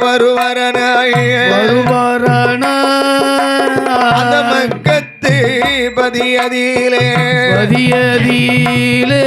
வருவரனாய். வருவாரான அந்த மக்கத்து பதியதிலே பதியதியிலே.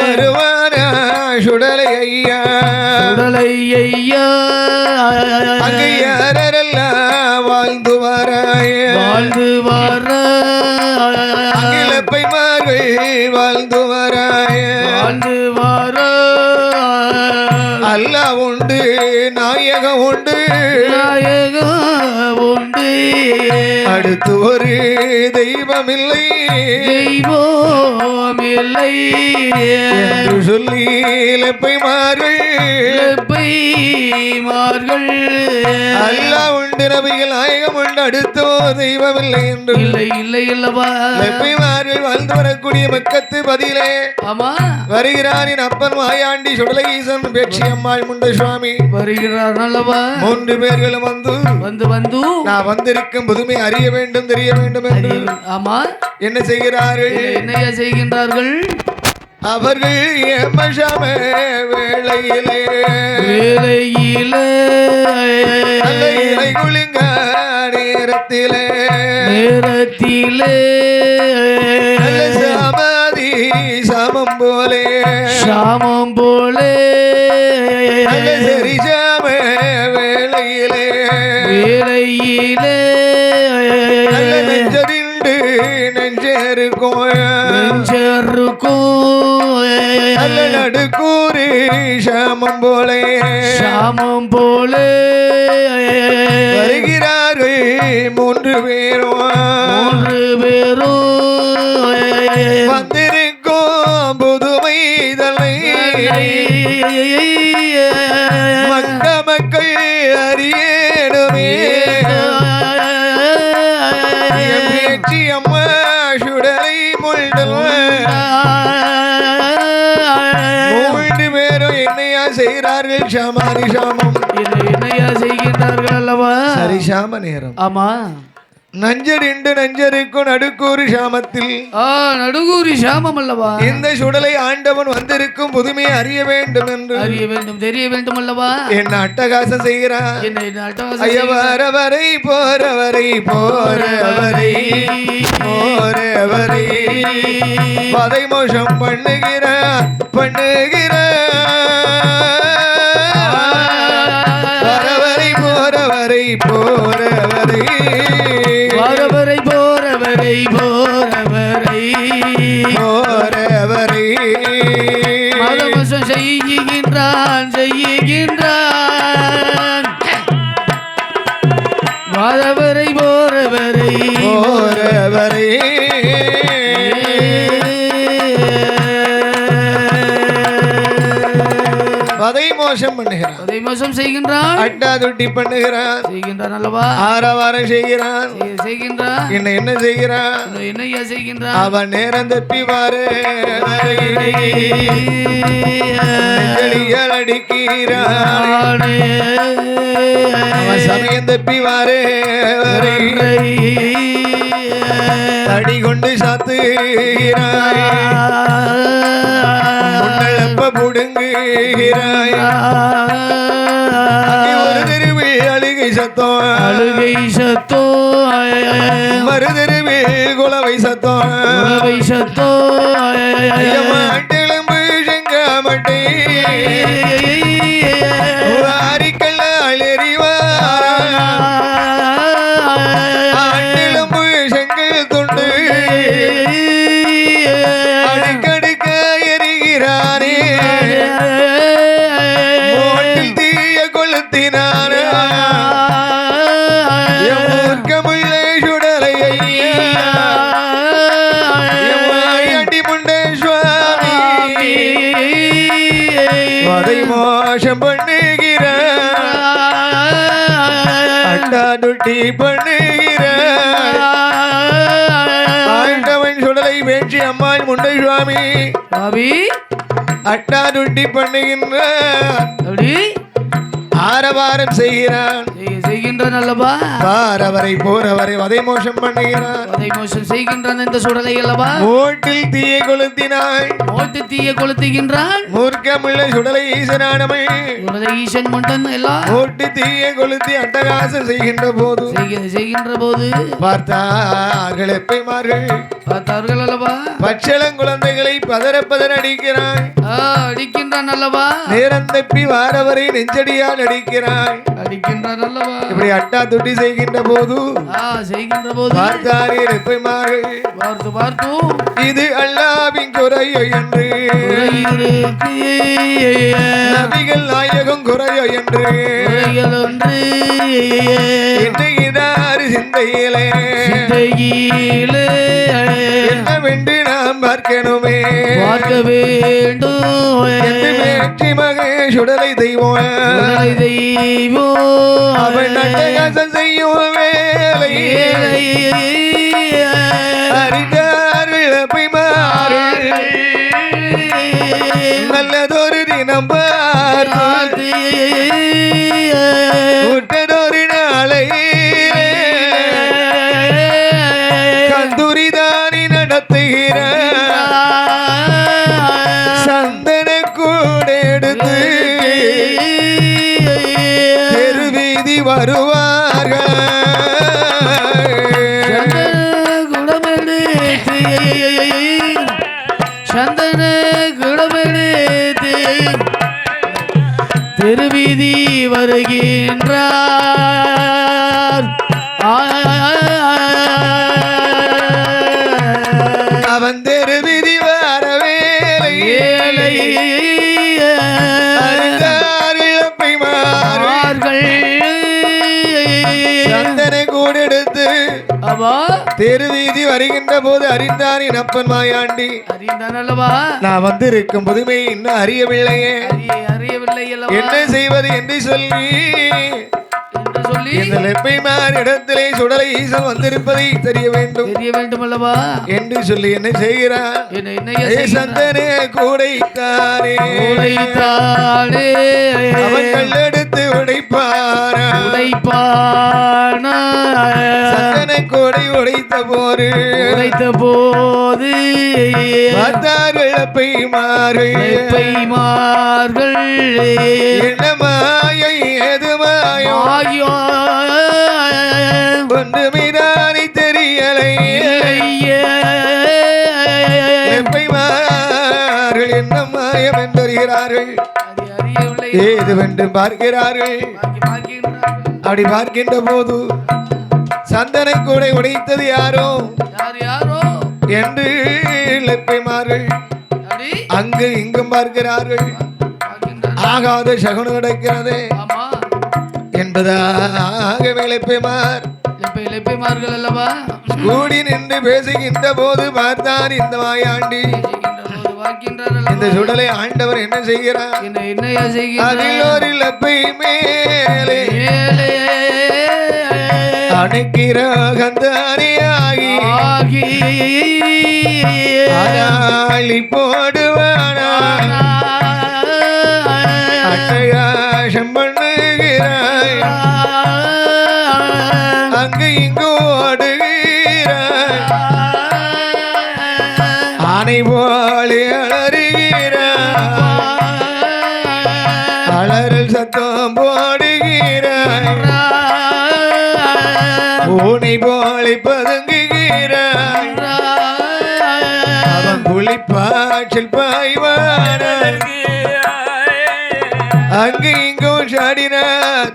வருவானா சுடலை ஐயா. உடலை ஐயா. அங்கு யாரெல்லாம் வாழ்ந்து வராய. வாழ்ந்து அடுத்து ஒரு தெய்வம் இல்லை தெய்வம் இல்லை. சொல்லி இலப்பைமார்கள் மார்கள் அல்லாஹ் உண்டு நபிகள் நாயகம் உண்டு அடுத்து தெய்வம் இல்லை என்று இல்லை இல்லை இல்லவா இலப்பைமார்கள் வாழ்ந்து வரக்கூடிய மக்கத்து பதிலே ஆமா. வருகிறார் என் அப்பன் மாயாண்டி சுடலை ஈசன் பேட்சி அம்மாள் முண்ட சுவாமி வருகிறார் நல்லவா மூன்று பேர்களும் வந்து வந்து வந்து. நான் வந்திருக்கும் புதுமை அறிய வேண்டும் தெரிய வேண்டும் என்று. ஆமா. என்ன செய்கிறார்கள்? என்னையா செய்கின்றார்கள்? அவர்கள் ஏமஷாம வேளையிலே. இலை குளிங்க நேரத்திலே. நேரத்திலே. சமாதி சமம் போலே. சாமம் போலே. சரிஜாம வேளையிலே. வேலையிலே நல்ல நடுக்கூறி சமம் போலே. சாமம் போலே. வருகிறார்கள் மூன்று பேரும். மூன்று பேரும். வந்திருக்கும் புதுமை இதழை செய்கிறார்கள் ஷாமானி ஷாமம் என்னையா செய்கின்றார்கள் அல்லவா? சரி ஷாம நேரம். ஆமா. நஞ்சரிண்டு நஞ்சருக்கும் நடுக்கூறு ஷாமத்தில் ஆ நடுகூரி சாமம் அல்லவா? இந்த சுடலை ஆண்டவன் வந்திருக்கும் புதுமையை அறிய வேண்டும் என்று. அறிய வேண்டும் தெரிய வேண்டும் அல்லவா? என்ன அட்டகாசம் செய்கிறான் என்ன என்ன அட்டகாசம் ஐய வரவரை போறவரை போறவரை போறவரை. பதை மோஷம் பண்ணுகிற பண்ணுகிற போற மோசம் பண்ணுகிறான். மோசம் செய்கின்றான். அட்டாதுட்டி பண்ணுகிறான். செய்கின்றான் அல்லவா? ஆரவாரம் செய்கிறான். செய்- செய்கின்றான். என்ன என்ன செய்கிறான்? என்னய்யா செய்கின்றான்? அவன் நேரம் தப்பி வாரு நெஞ்சடியால் அடிக்கிறான். சமயம் தப்பி வாரு அடி கொண்டு சாத்துகிறாய் முன்னழப்ப புடுங்குகிறாய்? அங்கே ஒரு தெருவில் அழுகை சத்தம். அழுகை சத்தோ மறு தெருவில் குலவை சத்தம். உறவை சத்தோ வேட்சி அம்மாள் முண்டை சுவாமி பாபி அட்டாடுட்டி பண்ணுகின்ற ஆரவாரம் செய்கிறான். செய்- செய்கின்றான் அல்லவா? வாரவரை போறவரை வதை மோசம் பண்ணுகிறான் அதை மோசம் செய்கின்றான் இந்த சுடலை அல்லவா? மூட்டில் தீயை கொளுத்தினாள். மோட்டு தீய கொளுத்துகின்றான். மூர்க்கமுள்ள சுடலை ஈசனானமை சுடலை ஈசன் முண்டன் எல்லாம் மூட்டு தீயை கொளுத்தி அட்டகாசம் செய்கின்ற போது. செய்க- செய்கின்ற போது. பார்த்தார்கள் எப்பைமார்கள். பார்த்தார்கள் அல்லவா? பச்சளங்குழந்தைகளை பதற பதற அடிக்கிறாள். ஆ, அடிக்கின்றான் அல்லவா? நேரம் தப்பி வாரவரை நெஞ்சடியால் அடிக்கிறாள். அடிக்கின்றான் அல்லவா? இப்படி அட்டா துட்டி செய்கின்ற போது செய்கின்ற போது பார்த்தாரே எப்பைமார்கள் பார்த்து பார்த்து இது அல்லாவின் குறையோ என்று. நபிகள் நாயகம் குறையோ என்று. எண்ணுகிறார் சிந்தையிலே. சிந்தையிலே. என்னவென்று நாம் பார்க்கணுமே. பார்க்க வேண்டும். என்று வேட்சி மகேஷுடலை தெய்வம். உடலை தெய்வம். அவன் அட்டகாசம் செய்யும் வேலை. அறிந்தார்கள் அப்பைமார்கள் நல்லதொரு தினம் பார்த்து வருகின்றார். ஆ அவா தெருவீதி வருகின்ற போது அறிந்தார் என் அப்பன் மாயாண்டி. அறிந்தான் அல்லவா? நான் வந்து இருக்கும் புதுமை இன்னும் அறியவில்லையே. அறிய அறியவில்லை அல்லவா? என்ன செய்வது என்று சொல்லி. இந்த லெப்பைமார் இடத்திலே சுடலை ஈசன் வந்திருப்பதை தெரிய வேண்டும். தெரிய வேண்டும் அல்லவா? என்று சொல்லி என்ன செய்கிறார் சந்தனே கூடைத்தானே. கல்லெடுத்து உடைப்பாரா உடைப்பானா? சந்தன கூடை உடைத்த போரு உடைத்த போது பார்த்தார் இழப்பைமாறு பைமார்கள் என்ன மாயை ஏது மாயம் ஆகியோ. ஒன்றுமிதானி தெரியலை. எப்பைமார்கள் என்ன மாயம் என்றுகிறார்கள் அது அறியவில்லை ஏதுவென்று பார்க்கிறார்கள்? அப்படி பார்க்கின்ற போது சந்தனை கூடை உடைத்தது யாரோ? யாரோ என்று லெப்பைமார்கள் அங்கு இங்கும் பார்க்கிறார்கள். ஆகாத சகுனம் நடக்கிறது என்பதாக விளைப்பைமார் அல்லவா கூடி நின்று பேசுகின்ற போது பார்த்தார் இந்த வாயாண்டி பார்க்கின்றார் இந்த சுடலை ஆண்டவர் என்ன செய்கிறார்? என்ன என்னையா அதில் செய்கின்றார் ஒரு லப்பை மேலே. அணைக்கிற கந்தாரியாகி ஆகி. அதாளி போடுவானா அட்டகாசம் பண்ணுகிறாய். அங்கு இங்கு குளிப்பாற்றில் பாய்வான அங்கு இங்கும் சாடினான்.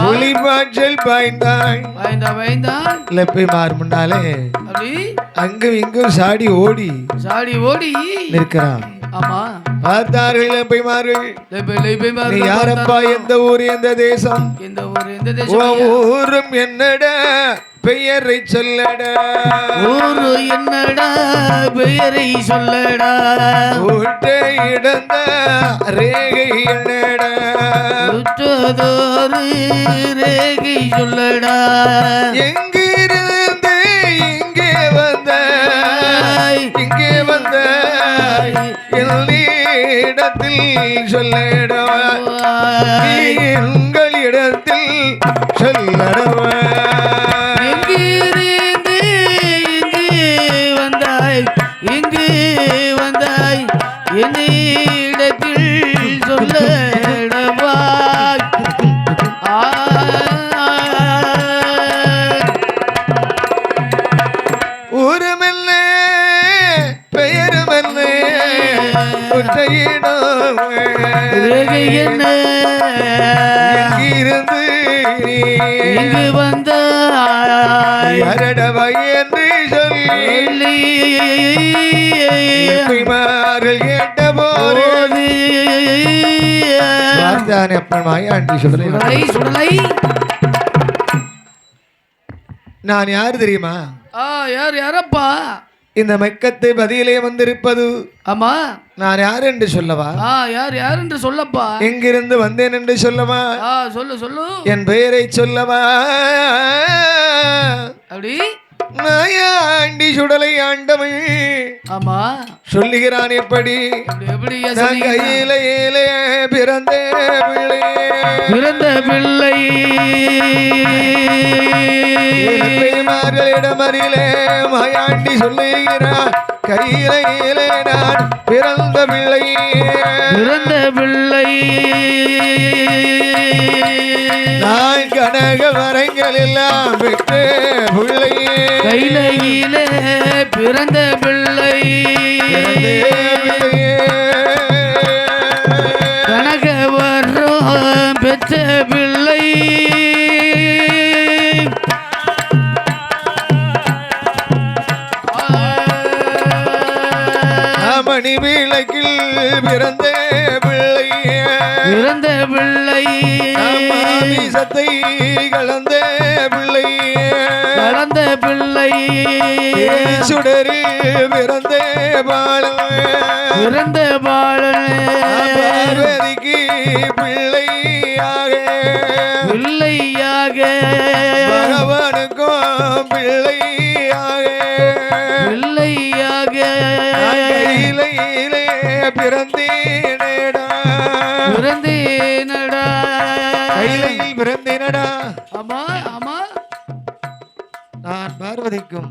குளிப்பாற்றல் பாய்ந்தாள் பயந்தா பயந்தான் லெப்பைமார் முன்னாலே. அப்படி? அங்கும் இங்கும் சாடி ஓடி சாடி ஓடி நிற்கிறான். ஆமா. பார்த்தார்கள் லெப்பைமார்கள் லெப்பை லெப்பை நீ மார்கள் யாரப்பா எந்த ஊர் எந்த தேசம்? எந்த ஊர் எந்த தேசம் ஊரும் என்னடா பெயரை சொல்லடா. ஊரு என்னடா பெயரை சொல்லடா. ஊட்டை இடந்த ரேகை என்னடா. உற்றதொரு ரேகை சொல்லடா. எங்கிருந்து இடத்தில் சொல்லடா உங்களிடத்தில் சொல்லடவா? சுடலை சுடலை. நான் யார் தெரியுமா? ஆ யார் யாரப்பா? இந்த மெக்கத்தை பதியிலே வந்திருப்பது. ஆமா. நான் யார் என்று சொல்லவா? ஆ யார் யார் என்று சொல்லப்பா? எங்கிருந்து வந்தேன் என்று சொல்லவா? ஆ சொல்லு சொல்லு. என் பெயரை சொல்லவா? அப்படி? மாயாண்டி சுடலை ஆண்டவள் ஆமா. சொல்லுகிறான் எப்படி கையில ஏலே பிறந்த பிள்ளை. பிறந்த பிள்ளை. பிள்ளைமார்களிடம் அறியிலே மாயாண்டி சொல்லுகிறான் கையில நான் பிறந்த பிள்ளை பிறந்த பிள்ளை நான் கனக வரங்கள் எல்லாம் பெற்று பிள்ளை கைலையிலே பிறந்த பிள்ளை மணி விளக்கில் பிறந்த பிள்ளை பிறந்த பிள்ளை மாமிசத்தை கலந்த பிள்ளை கலந்த பிள்ளை சுடரி பிறந்த பாலம் பிறந்த பாலனே. பிள்ளையாக. பிள்ளையாக. பகவானுக்கும் பிள்ளையாக பிறந்தேனடா. பிறந்தேனடா. கையிலையில் பிறந்தேனடா. ஆமா ஆமா நான் பார்வதிக்கும்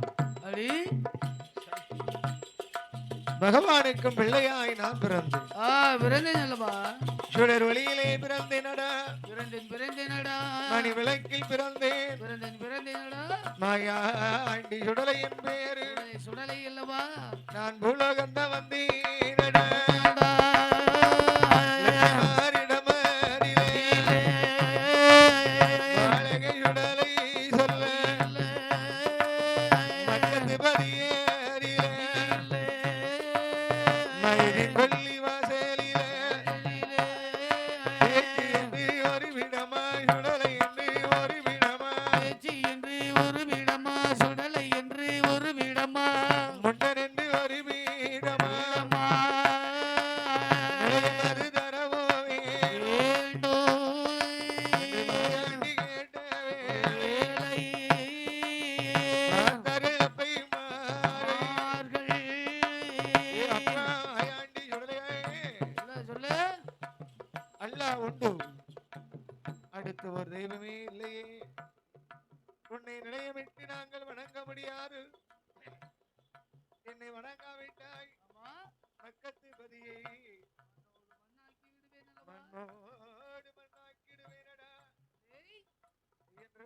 பகவானுக்கும் பிள்ளையாய் நான் பிறந்தேன். ஆ பிறந்தேன் அல்லவா? சுடர் வழியிலே பிறந்தேனடா. பிறந்தேன் பிறந்தேனடா. மணி விளக்கில் பிறந்தேன். பிறந்தேன் பிறந்தேனடா. மாயா ஆண்டி சுடலை என் பேரு. சுடலை, அல்லவா? நான் பூலோகந்த வந்தேனடா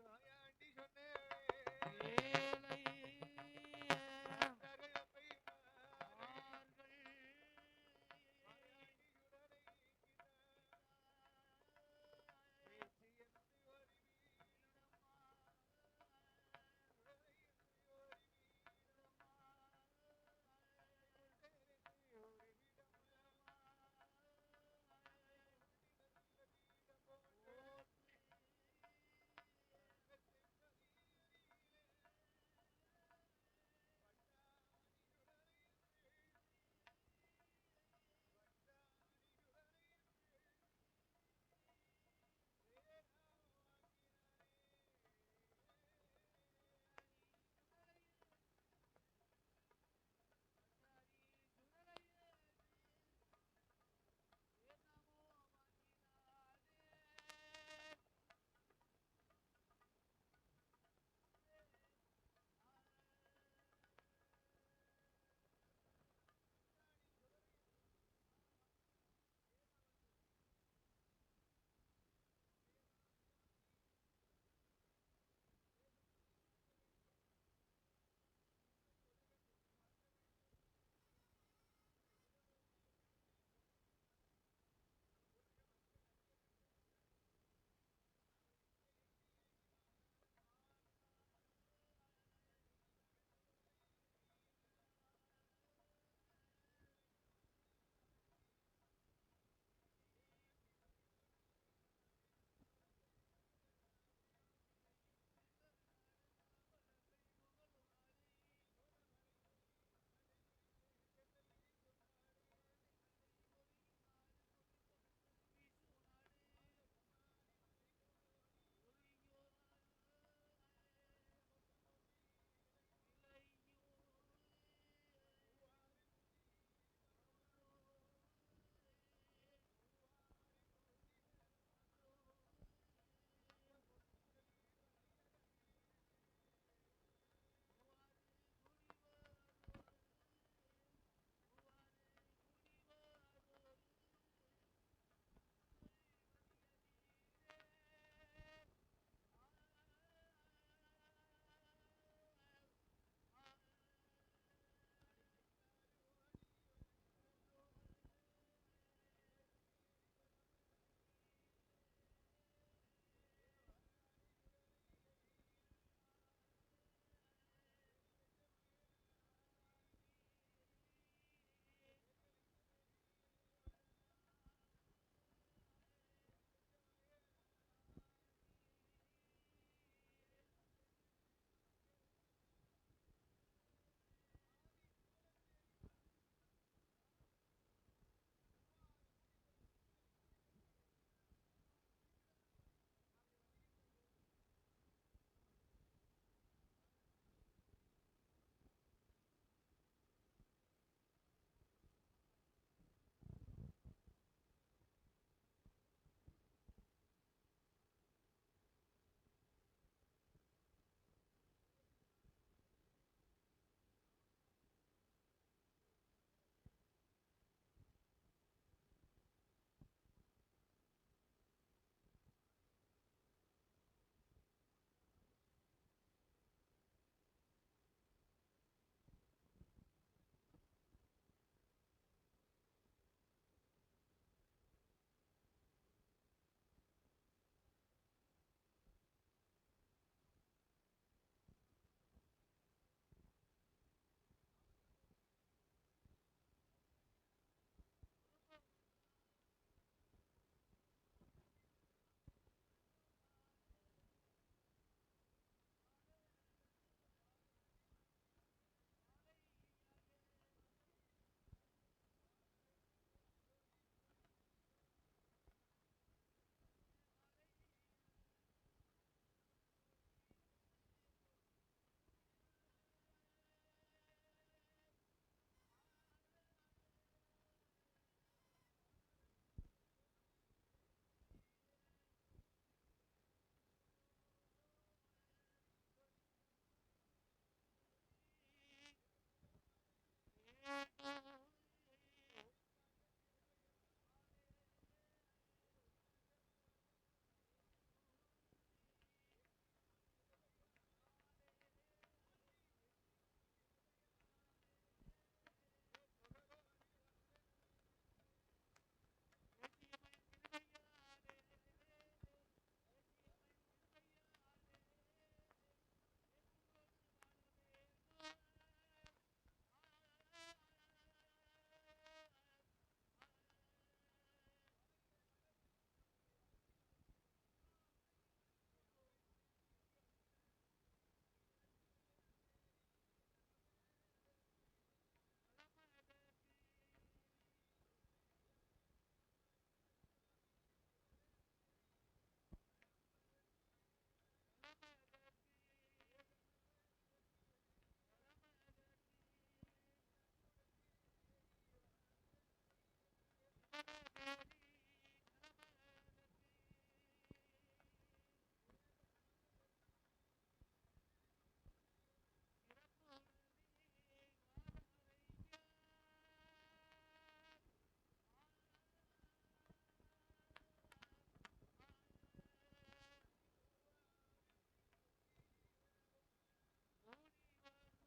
Yeah.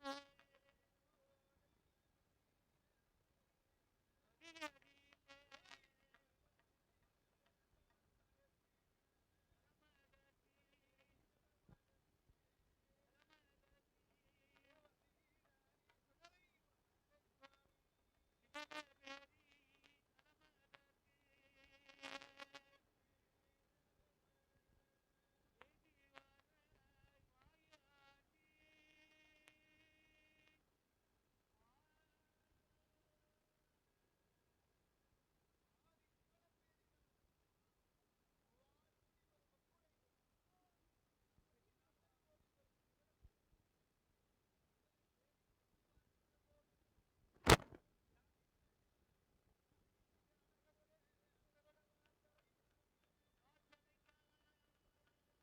ஆ